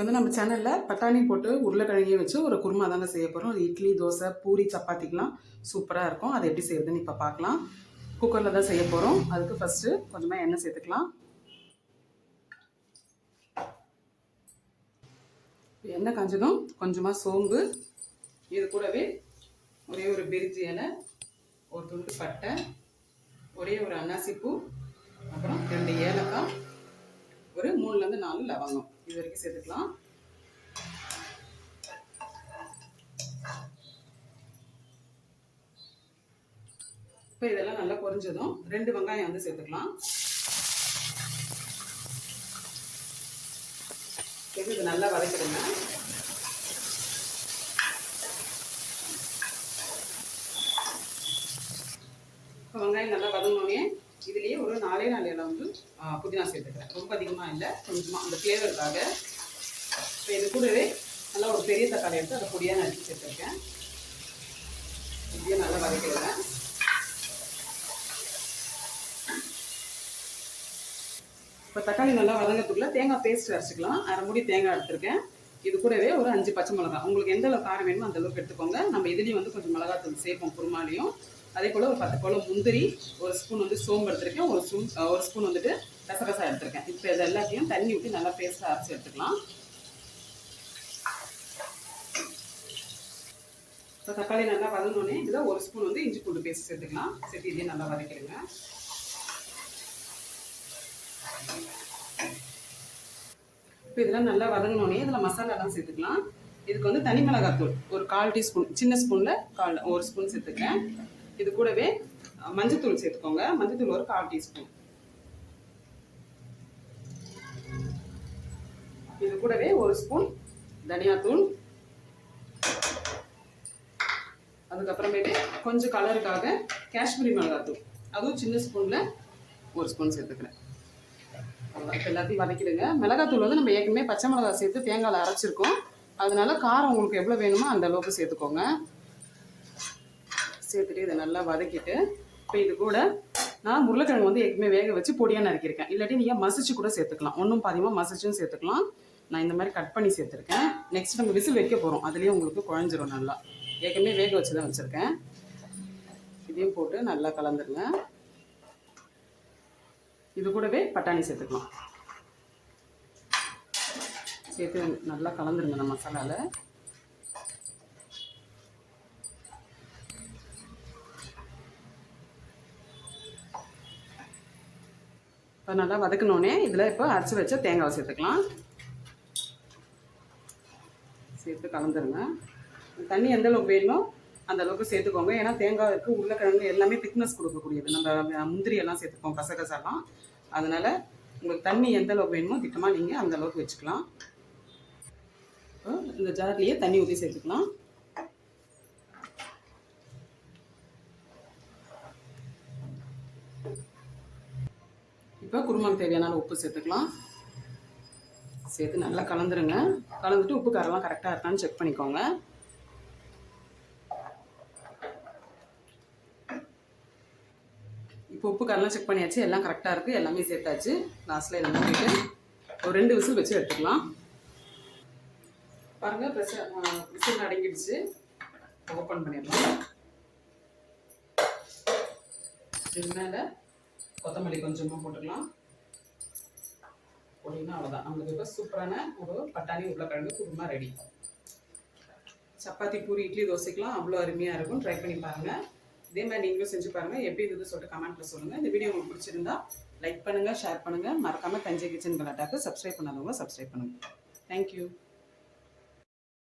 இப்போ வந்து நம்ம சேனலில் பட்டாணி போட்டு உருளைக்கிழங்கையும் வச்சு ஒரு குருமா தாங்க செய்ய போகிறோம் இட்லி தோசை பூரி சப்பாத்திக்கெலாம் சூப்பராக இருக்கும். அதை எப்படி செய்யறதுன்னு இப்போ பார்க்கலாம். குக்கரில் தான் செய்ய போகிறோம் அதுக்கு ஃபஸ்ட்டு கொஞ்சமாக எண்ணெய் சேர்த்துக்கலாம். எண்ணெய் காஞ்சதும் கொஞ்சமாக சோம்பு இது கூடவே ஒரே ஒரு பிரிஞ்சி இலை ஒரு துண்டு பட்டை ஒரே ஒரு அன்னாசிப்பூ அப்புறம் ரெண்டு ஏலக்காய் ஒரு மூணுலேருந்து நாலு லவங்கம். இது வரைக்கும் சேர்த்துக்கலாம். இப்போ இதெல்லாம் நல்லா பொரிஞ்சதும் ரெண்டு வெங்காயம் வந்து சேர்த்துக்கலாம். சேர்த்து இது நல்லா வதக்கிடுங்க இப்போ வெங்காயம் நல்லா வதங்கினோடனே இதுலேயே ஒரு நாலே இலை வந்து புதினா சேர்த்துக்கிறேன். ரொம்ப அதிகமாக இல்லை கொஞ்சமாக அந்த ஃப்ளேவருக்காக இப்போ இது கூடவே நல்லா ஒரு பெரிய தக்காளி எடுத்து அதை பொடியாக நறுக்கி சேர்த்துருக்கேன். இப்படியே நல்லா வதக்கிடுவேன் இப்போ தக்காளி நல்லா வதங்கத்துக்குள்ள தேங்காய் பேஸ்ட் அரைச்சிக்கலாம். அரை மூடி தேங்காய் எடுத்திருக்கேன். இது கூடவே ஒரு அஞ்சு பச்சை மிளகாய். உங்களுக்கு எந்த அளவு காரம் வேணுமோ அந்த அளவுக்கு எடுத்துக்கோங்க. நம்ம இதுலேயும் வந்து கொஞ்சம் மிளகாத்தூள் சேர்ப்போம் குருமாலையும். அதே போல் ஒரு பத்து போல் முந்திரி ஒரு ஸ்பூன் வந்து சோம்பு எடுத்திருக்கேன். ஒரு ஸ்பூன் ஒரு ஸ்பூன் வந்துட்டு கசகசா எடுத்திருக்கேன். இப்போ இது எல்லாத்தையும் தண்ணி ஊற்றி நல்லா பேஸ்ட்டாக அரைச்சி எடுத்துக்கலாம். இப்போ தக்காளி நல்லா வதங்கினோடனே இதில் ஒரு ஸ்பூன் வந்து இஞ்சி பூண்டு பேஸ்ட் சேர்த்துக்கலாம் சேர்த்து இதையும் நல்லா வதக்கிடுங்க. இப்போ இதெல்லாம் நல்லா வதங்கினோடனே இதில் மசாலாலாம் சேர்த்துக்கலாம். இதுக்கு வந்து தனி மிளகாத்தூள் ஒரு கால் டீஸ்பூன் சின்ன ஸ்பூனில் கால் ஒரு ஸ்பூன் சேர்த்துக்கிறேன். இது கூடவே மஞ்சத்தூள் சேர்த்துக்கோங்க. மஞ்சத்தூள் ஒரு கால் டீஸ்பூன். இது கூடவே ஒரு ஸ்பூன் தனியாத்தூள். அதுக்கப்புறமேட்டு கொஞ்சம் கலருக்காக காஷ்மீரி மிளகாத்தூள். அதுவும் சின்ன ஸ்பூனில் ஒரு ஸ்பூன் சேர்த்துக்கிறேன். இப்போ எல்லாத்தையும் வதக்கிடுங்க. மிளகாத்தூள் வந்து நம்ம ஏற்கனவே பச்சை மிளகாய் சேர்த்து தேங்காயில் அரைச்சிருக்கோம். அதனால காரம் உங்களுக்கு எவ்வளோ வேணுமோ அந்த அளவுக்கு சேர்த்துக்கோங்க. சேர்த்துட்டு இதை நல்லா வதக்கிட்டு இப்போ இது கூட நான் உருளைக்கிழங்கு வந்து எப்பவுமே வேக வச்சு பொடியாக நறுக்கியிருக்கேன். இல்லாட்டி நீங்கள் மசிச்சு கூட சேர்த்துக்கலாம். ஒன்றும் பாதியமாக மசிச்சும் சேர்த்துக்கலாம். நான் இந்த மாதிரி கட் பண்ணி சேர்த்துருக்கேன். நெக்ஸ்ட் நம்ம விசில் வைக்க போகிறோம் அதுலேயே உங்களுக்கு குழஞ்சிரும் நல்லா. ஏற்கனவே வேக வச்சு தான் வச்சுருக்கேன். இதையும் போட்டு நல்லா கலந்துருங்க. இது கூடவே பட்டாணி சேர்த்துக்கலாம். சேர்த்து நல்லா கலந்துருங்க இந்த மசாலாவில் இப்போ நல்லா வதக்கினோடனே இதில் இப்போ அரைச்சி வச்ச தேங்காவை சேர்த்துக்கலாம். சேர்த்து கலந்துருங்க. தண்ணி எந்த அளவுக்கு வேணுமோ அந்த அளவுக்கு சேர்த்துக்கோங்க. ஏன்னா தேங்காய் இருக்குது உருளைக்கிழங்கு எல்லாமே திக்னஸ் கொடுக்கக்கூடியது. நம்ம முந்திரி எல்லாம் சேர்த்துக்கோம் கசகசாலாம். அதனால் உங்களுக்கு தண்ணி எந்த அளவுக்கு வேணுமோ திட்டமாக நீங்கள் அந்த அளவுக்கு வச்சுக்கலாம். இப்போ இந்த ஜார்லேயே தண்ணி ஊற்றி சேர்த்துக்கலாம். இப்போ குருமாக்கு தேவையான உப்பு சேர்த்துக்கலாம். சேர்த்து நல்லா கலந்துருங்க. கலந்துட்டு உப்பு காரெல்லாம் கரெக்டாக இருக்கான்னு செக் பண்ணிக்கோங்க. இப்போ உப்பு காரெல்லாம் செக் பண்ணியாச்சு. எல்லாம் கரெக்டாக இருக்குது எல்லாமே சேர்த்தாச்சு. லாஸ்ட்டில் எல்லாம் போயிட்டு ஒரு ரெண்டு விசில் வச்சு எடுத்துக்கலாம். பாருங்கள் ப்ரெஷர் விசில் அடங்கிடுச்சு. ஓப்பன் பண்ணிடலாம். இது மேலே கொத்தமல்லி கொஞ்சமாக போட்டுக்கலாம். போட்டிங்கன்னா அவ்வளோதான் நம்மளுக்கு இப்போ சூப்பரான ஒரு பட்டாணி உருளைக்கிழங்கு குருமா ரெடி. சப்பாத்தி பூரி இட்லி தோசைக்கெலாம் அவ்வளோ அருமையாக இருக்கும். ட்ரை பண்ணி பாருங்கள் இதே மாதிரி நீங்களும் செஞ்சு பாருங்கள் எப்படி இருந்தது சொல்லிட்டு கமெண்ட்டில் சொல்லுங்கள் இந்த வீடியோ உங்களுக்கு பிடிச்சிருந்தா லைக் பண்ணுங்கள் ஷேர் பண்ணுங்கள் மறக்காமல் தஞ்சை கிச்சன் கலாட்டாக்கு சப்ஸ்கிரைப் பண்ணாதவங்க சப்ஸ்கிரைப் பண்ணுங்கள் தேங்க்யூ